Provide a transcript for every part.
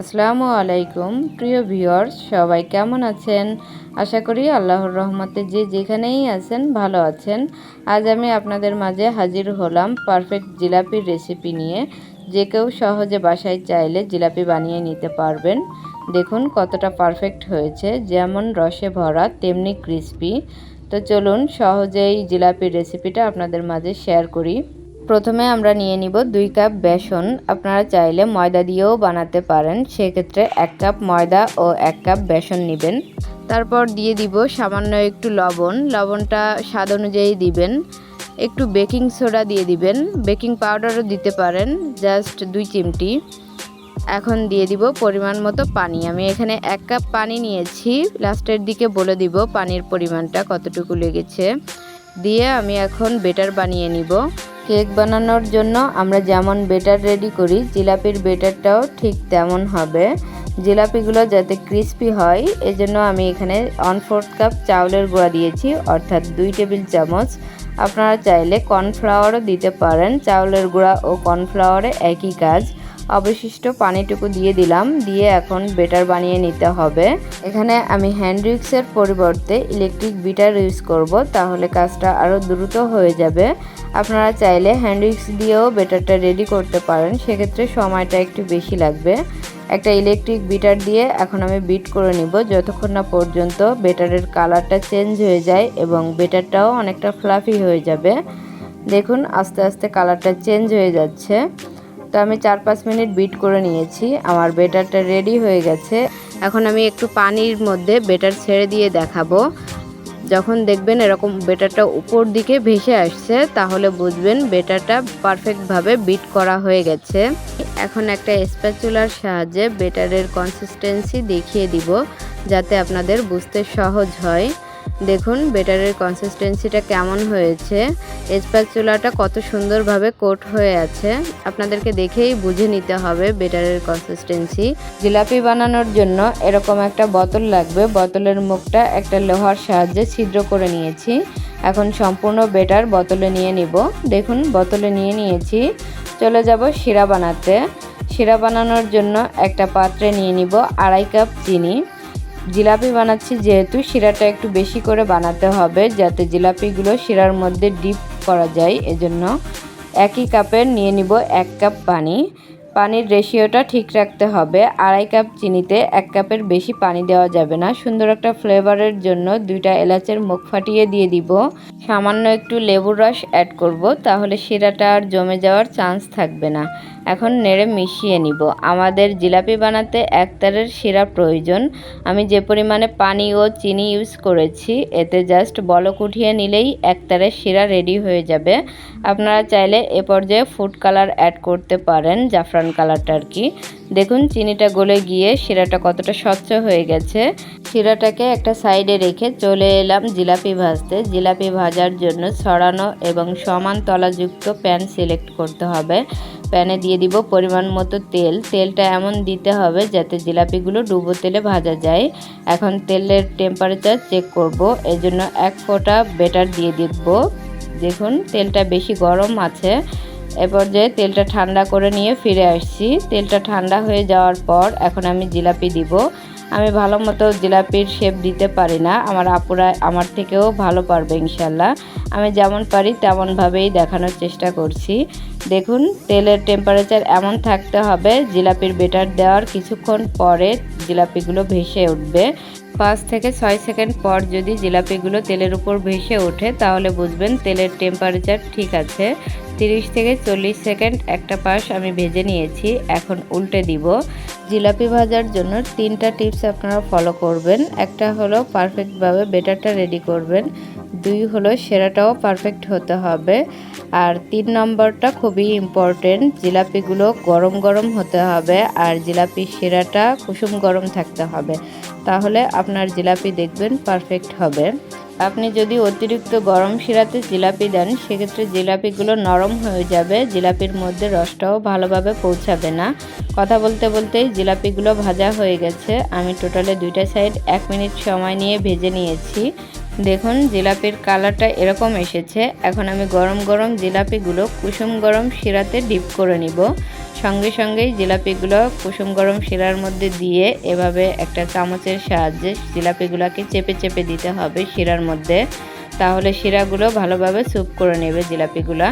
আসসালামু আলাইকুম, প্রিয় ভিউয়ার্স, সবাই কেমন আছেন? আশা করি আল্লাহর রহমতে যে যেখানেই আছেন, ভালো আছেন। আজ আমি আপনাদের মাঝে হাজির হলাম পারফেক্ট জিলাপির রেসিপি নিয়ে। যে কেউ সহজে বাসায় চাইলে জিলাপি বানিয়ে নিতে পারবেন। দেখুন কতটা পারফেক্ট হয়েছে, যেমন রসে ভরা, তেমনি ক্রিস্পি। তো চলুন সহজেই জিলাপির রেসিপিটা আপনাদের মাঝে শেয়ার করি। প্রথমে আমরা নিয়ে নিব দুই কাপ বেসন। আপনারা চাইলে ময়দা দিয়েও বানাতে পারেন। সেক্ষেত্রে এক কাপ ময়দা ও এক কাপ বেসন নেবেন। তারপর দিয়ে দিব সামান্য একটু লবণ। লবণটা স্বাদ অনুযায়ী দিবেন। একটু বেকিং সোডা দিয়ে দিবেন। বেকিং পাউডারও দিতে পারেন, জাস্ট দুই চিমটি। এখন দিয়ে দিব পরিমাণ মতো পানি। আমি এখানে এক কাপ পানি নিয়েছি। লাস্টের দিকে বলে দিব পানির পরিমাণটা কতটুকু লেগেছে। দিয়ে আমি এখন বেটার বানিয়ে নিব। কেক বানানোর জন্য আমরা যেমন বেটার রেডি করি, জিলাপির বেটারটাও ঠিক তেমন হবে। জিলাপিগুলো যাতে ক্রিস্পি হয়, এজন্য আমি এখানে ওয়ান ফোর্থ কাপ চাউলের গুঁড়া দিয়েছি, অর্থাৎ দুই টেবিল চামচ। আপনারা চাইলে কর্নফ্লাওয়ারও দিতে পারেন, চাউলের গুঁড়া ও কর্নফ্লাওয়ারে একই কাজ। অবশিষ্ট পানিটুকু দিয়ে দিলাম, দিয়ে এখন বেটার বানিয়ে নিতে হবে। এখানে আমি হ্যান্ড রিক্সের পরিবর্তে ইলেকট্রিক বিটার ইউজ করব, তাহলে কাজটা আরও দ্রুত হয়ে যাবে। আপনারা চাইলে হ্যান্ড রিক্স দিয়েও বেটারটা রেডি করতে পারেন, সেক্ষেত্রে সময়টা একটু বেশি লাগবে। একটা ইলেকট্রিক বিটার দিয়ে এখন আমি বিট করে নিব, যতক্ষণ না পর্যন্ত বেটারের কালারটা চেঞ্জ হয়ে যায় এবং বেটারটাও অনেকটা ফ্লাফি হয়ে যাবে। দেখুন, আস্তে আস্তে কালারটা চেঞ্জ হয়ে যাচ্ছে। তো আমি চার পাঁচ মিনিট বিট করে নিয়েছি। আমার বেটারটা রেডি হয়ে গেছে। এখন আমি একটু পানির মধ্যে বেটার ছেড়ে দিয়ে দেখাবো। যখন দেখবেন এরকম বেটারটা উপর দিকে ভেসে আসছে, তাহলে বুঝবেন বেটারটা পারফেক্টভাবে বিট করা হয়ে গেছে। এখন একটা স্প্যাচুলার সাহায্যে বেটারের কনসিস্টেন্সি দেখিয়ে দিব, যাতে আপনাদের বুঝতে সহজ হয়। দেখুন, বেটারের কনসিস্টেন্সিটা কেমন হয়েছে। স্প্যাচুলাটা কত সুন্দরভাবে কোট হয়ে আছে। আপনাদেরকে দেখেই বুঝে নিতে হবে বেটারের কনসিস্টেন্সি জিলাপি বানানোর জন্য এরকম একটা বোতল লাগবে। বোতলের মুখটা একটা লোহার সাহায্যে ছিদ্র করে নিয়েছি। এখন সম্পূর্ণ বেটার বোতলে নিয়ে নিব। দেখুন, বোতলে নিয়ে নিয়েছি। চলে যাব শিরা বানাতে। শিরা বানানোর জন্য একটা পাত্রে নিয়ে নিব আড়াই কাপ চিনি। জিলাপি বানাচ্ছি যেহেতু শিরাটা একটু বেশি করে বানাতে হবে যাতে জিলাপিগুলো শিরার মধ্যে ডিপ করা যায়। এজন্য একই কাপের নিয়ে নিব এক কাপ পানি। পানির রেশিওটা ঠিক রাখতে হবে। আড়াই কাপ চিনিতে এক কাপের বেশি পানি দেওয়া যাবে না। সুন্দর একটা ফ্লেভারের জন্য দুইটা এলাচের মুখ ফাটিয়ে দিয়ে দিব। সামান্য একটু লেবুর রস অ্যাড করব, তাহলে শিরাটা আর জমে যাওয়ার চান্স থাকবে না। এখন নেড়ে মিশিয়ে নিব। আমাদের জিলাপি বানাতে এক তারের শিরা প্রয়োজন। আমি যে পরিমাণে পানি ও চিনি ইউজ করেছি, এতে জাস্ট বলক উঠিয়ে নিলেই এক তারের শিরা রেডি হয়ে যাবে। আপনারা চাইলে এ পর্যায়ে ফুড কালার অ্যাড করতে পারেন। জাফরান কালারটা আর কি। দেখুন, চিনিটা গলে গিয়ে শিরাটা কতটা স্বচ্ছ হয়ে গেছে। শিরাটাকে একটা সাইডে রেখে চলে এলাম জিলাপি ভাজতে। জিলাপি ভাজার জন্য ছড়ানো এবং সমান তলাযুক্ত প্যান সিলেক্ট করতে হবে। প্যানে দিয়ে দিব পরিমাণ মতো তেল। তেলটা এমন দিতে হবে যাতে জিলাপিগুলো ডুবো তেলে ভাজা যায়। এখন তেলের টেম্পারেচার চেক করব। এজন্য এক ফোঁটা বেটার দিয়ে দিব। দেখুন, তেলটা বেশি গরম আছে। এ পর্যায়ে তেলটা ঠান্ডা করে নিয়ে ফিরে আসছি। তেলটা ঠান্ডা হয়ে যাওয়ার পর এখন আমি জিলাপি দিব। আমি ভালো মতো জিলাপির শেপ দিতে পারি না। আমার আপুরা আমার থেকেও ভালো পারবে ইনশাল্লাহ আমি যেমন পারি তেমনভাবেই দেখানোর চেষ্টা করছি। দেখুন, তেলের টেম্পারেচার এমন থাকতে হবে, জিলাপির বেটার দেওয়ার কিছুক্ষণ পরে জিলাপিগুলো ভেসে উঠবে। পাঁচ থেকে ছয় সেকেন্ড পর যদি জিলাপিগুলো তেলের উপর ভেসে ওঠে, তাহলে বুঝবেন তেলের টেম্পারেচার ঠিক আছে। তিরিশ থেকে চল্লিশ সেকেন্ড একটা পাশ আমি ভেজে নিয়েছি, এখন উল্টে দিব। জিলাপি ভাজার জন্য তিনটা টিপস আপনারা ফলো করবেন। একটা হলো পারফেক্টভাবে বেটারটা রেডি করবেন। দুই হলো সেরাটাও পারফেক্ট হতে হবে। আর তিন নম্বরটা খুবই ইম্পর্টেন্ট জিলাপিগুলো গরম গরম হতে হবে আর জিলাপি সেরাটা কুসুম গরম থাকতে হবে। তাহলে আপনার জিলাপি দেখবেন পারফেক্ট হবে। আপনি যদি অতিরিক্ত গরম শিরাতে জিলাপি দেন, সেক্ষেত্রে জিলাপিগুলো নরম হয়ে যাবে, জিলাপির মধ্যে রসটাও ভালোভাবে পৌঁছাবে না। কথা বলতে বলতেই জিলাপিগুলো ভাজা হয়ে গেছে। আমি টোটালে দুইটা সাইড এক মিনিট সময় নিয়ে ভেজে নিয়েছি। দেখুন, জিলাপির কালারটা এরকম এসেছে। এখন আমি গরম গরম জিলাপিগুলো কুসুম গরম শিরাতে ডিপ করে নিব। সঙ্গে সঙ্গেই জিলাপিগুলো কুসুম গরম শিরার মধ্যে দিয়ে এভাবে একটা চামচের সাহায্যে জিলাপিগুলোকে চেপে চেপে দিতে হবে শিরার মধ্যে। তাহলে শিরাগুলো ভালোভাবে স্যুপ করে নেবে জিলাপিগুলো।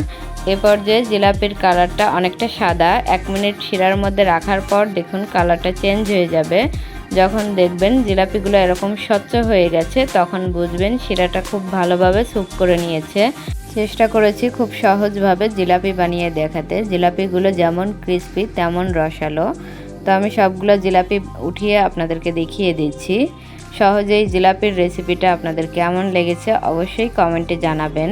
এ পর্যায়ে জিলাপির কালারটা অনেকটা সাদা। এক মিনিট শিরার মধ্যে রাখার পর দেখুন, কালারটা চেঞ্জ হয়ে যাবে। যখন দেখবেন জিলাপিগুলো এরকম স্বচ্ছ হয়ে গেছে, তখন বুঝবেন শিরাটা খুব ভালোভাবে স্যুপ করে নিয়েছে। চেষ্টা করেছি খুব সহজভাবে জিলাপি বানিয়ে দেখাতে। জিলাপিগুলো যেমন ক্রিস্পি, তেমন রসালো। তো আমি সবগুলো জিলাপি উঠিয়ে আপনাদেরকে দেখিয়ে দিচ্ছি। সহজেই জিলাপির রেসিপিটা আপনাদের কেমন লেগেছে অবশ্যই কমেন্টে জানাবেন।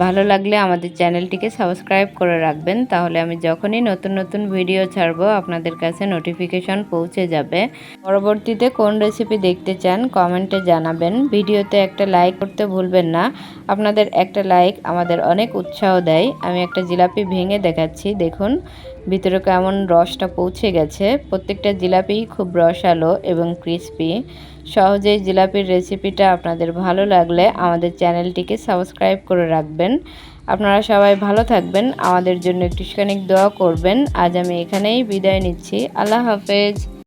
ভালো লাগলে আমাদের চ্যানেলটিকে সাবস্ক্রাইব করে রাখবেন। তাহলে আমি যখনই নতুন নতুন ভিডিও ছাড়বো, আপনাদের কাছে নোটিফিকেশন পৌঁছে যাবে। পরবর্তীতে কোন রেসিপি দেখতে চান কমেন্টে জানাবেন। ভিডিওতে একটা লাইক করতে ভুলবেন না। আপনাদের একটা লাইক আমাদের অনেক উৎসাহ দেয়। আমি একটা জিলাপি ভেঙে দেখাচ্ছি, দেখুন। ভিতরে কেমন রসটা পৌঁছে গেছে। প্রত্যেকটা জিলাপি খুব রসালো এবং ক্রিস্পি সহজেই জিলাপির রেসিপিটা আপনাদের ভালো লাগলে আমাদের চ্যানেলটিকে সাবস্ক্রাইব করে রাখবেন। আপনারা সবাই ভালো থাকবেন। আমাদের জন্য একটুখানি দোয়া করবেন। আজ আমি এখানেই বিদায় নিচ্ছি। আল্লাহ হাফেজ।